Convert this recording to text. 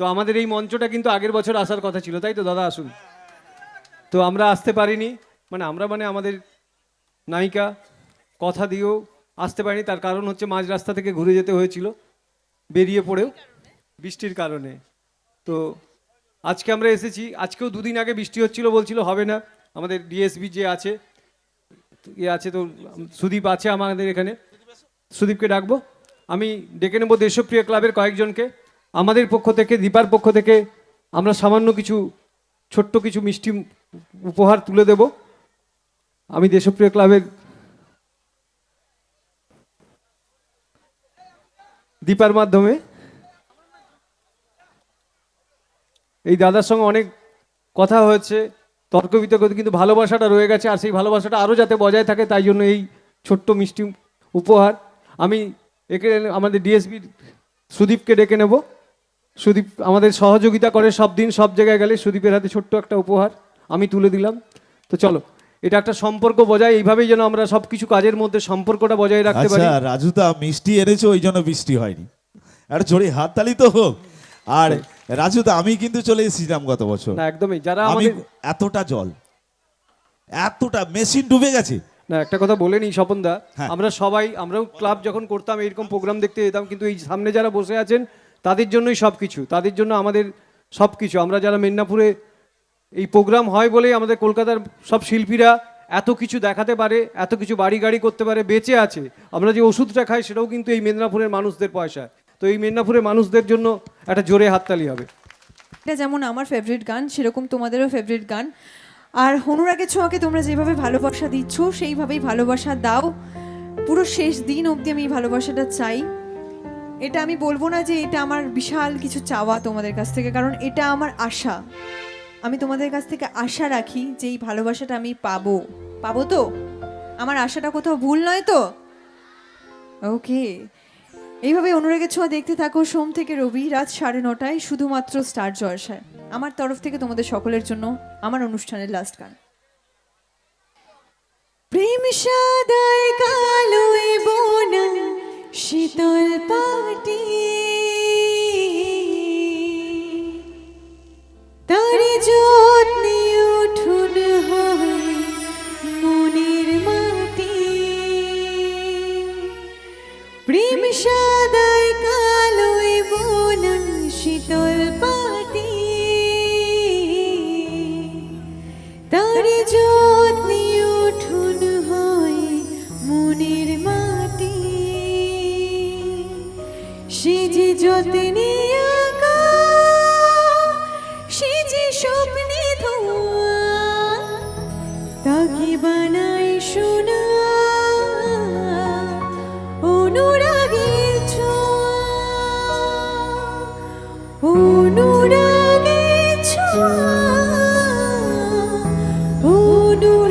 তো আমাদের এই মঞ্চটা কিন্তু আগের বছর আসার কথা ছিল, তাই তো দাদা আসুন। তো আমরা আসতে পারিনি মানে আমরা মানে আমাদের নায়িকা কথা দিয়েও আসতে পারিনি, তার কারণ হচ্ছে মাঝ রাস্তা থেকে ঘুরে যেতে হয়েছিল, বেরিয়ে পড়েও বৃষ্টির কারণে। তো আজকে আমরা এসেছি, আজকেও দুদিন আগে বৃষ্টি হচ্ছিল, বলছিল হবে না, আমাদের ডিএসবি যে আছে ইয়ে আছে তো, সুদীপ আছে আমাদের এখানে। সুদীপকে ডাকবো, আমি ডেকে নেব দেশপ্রিয় ক্লাবের কয়েকজনকে। আমাদের পক্ষ থেকে, দীপার পক্ষ থেকে আমরা সামান্য কিছু, ছোট্ট কিছু মিষ্টি উপহার তুলে দেব। আমি দেশপ্রিয় ক্লাবের দীপার মাধ্যমে। এই দাদার সঙ্গে অনেক কথা হয়েছে তর্ক বিতর্ক কিন্তু ভালোবাসাটা রয়ে গেছে, আর সেই ভালোবাসাটা আরও যাতে বজায় থাকে, তাই জন্য এই ছোট্ট মিষ্টি উপহার। আমি একে, আমাদের ডিএসবির সুদীপকে ডেকে নেব। সুদীপ আমাদের সহযোগিতা করে সব দিন সব জায়গায় গেলে সুদীপের হাতে ছোট্ট একটা উপহার। আমি তুলে দিলাম। তো চলো এটা একটা সম্পর্ক বজায় এইভাবেই যেন আমরা সব কিছু কাজের মধ্যে সম্পর্কটা বজায় রাখতে পারি। আচ্ছা রাজুদা মিষ্টি এনেছো ওই জন্য বৃষ্টি হয়নি। আর জোরে হাততালি তো হোক। আর রাজুদা আমি কিন্তু চলে এসেছিলাম গত বছর। না একদমই। যারা আমি আমাদের এতটা জল এতটা মেশিন ডুবে গেছে। না একটা কথা বলে নিই স্বপনদা হ্যাঁ। আমরা সবাই আমরাও ক্লাব যখন করতাম এরকম প্রোগ্রাম দেখতে যেতাম কিন্তু এই সামনে যারা বসে আছেন তাদের জন্যই সব কিছু তাদের জন্য আমাদের সব কিছু আমরা যারা মেদিনীপুরে এই প্রোগ্রাম হয় বলেই আমাদের কলকাতার সব শিল্পীরা এত কিছু দেখাতে পারে, এত কিছু বাড়ি গাড়ি করতে পারে, বেঁচে আছে। আমরা যে ওষুধটা খাই সেটাও কিন্তু এই মেদিনীপুরের মানুষদের পয়সা। তো এই মেদিনীপুরের মানুষদের জন্য একটা জোরে হাততালি হবে। এটা যেমন আমার ফেভারিট গান, সেরকম তোমাদেরও ফেভারিট গান। আর অনুরাগের ছোঁয়াকে তোমরা যেভাবে ভালোবাসা দিচ্ছ, সেইভাবেই ভালোবাসা দাও। পুরো শেষ দিন অবধি আমি এই ভালোবাসাটা চাই। এটা আমি বলব না যে এটা আমার বিশাল কিছু চাওয়া তোমাদের কাছ থেকে, কারণ এটা আমার আশা। আমি তোমাদের কাছ থেকে আশা রাখি যে এই ভালোবাসাটা আমি পাবো। পাবো তো? আমার আশাটা কোথাও ভুল নয় তো? ওকে। এইভাবে অনুরাগের ছোঁয়া দেখতে থাকো সোম থেকে রবি, রাত সাড়ে নটায়, শুধুমাত্র স্টার জলসায়। আমার তরফ থেকে তোমাদের সকলের জন্য আমার অনুষ্ঠানের লাস্ট গান। প্রেম সাদায় কালো বোনা প্রেম সাদায় কালোয় বোনা শীতল পাটি। তারি যত্নে উঠুন হয় মনের মাটি। সে যে যত্নে সে যে স্বপ্নে ধোয়া, তাকে বানাই সোনা। অনুরাগের ছোঁয়া অনুরাগের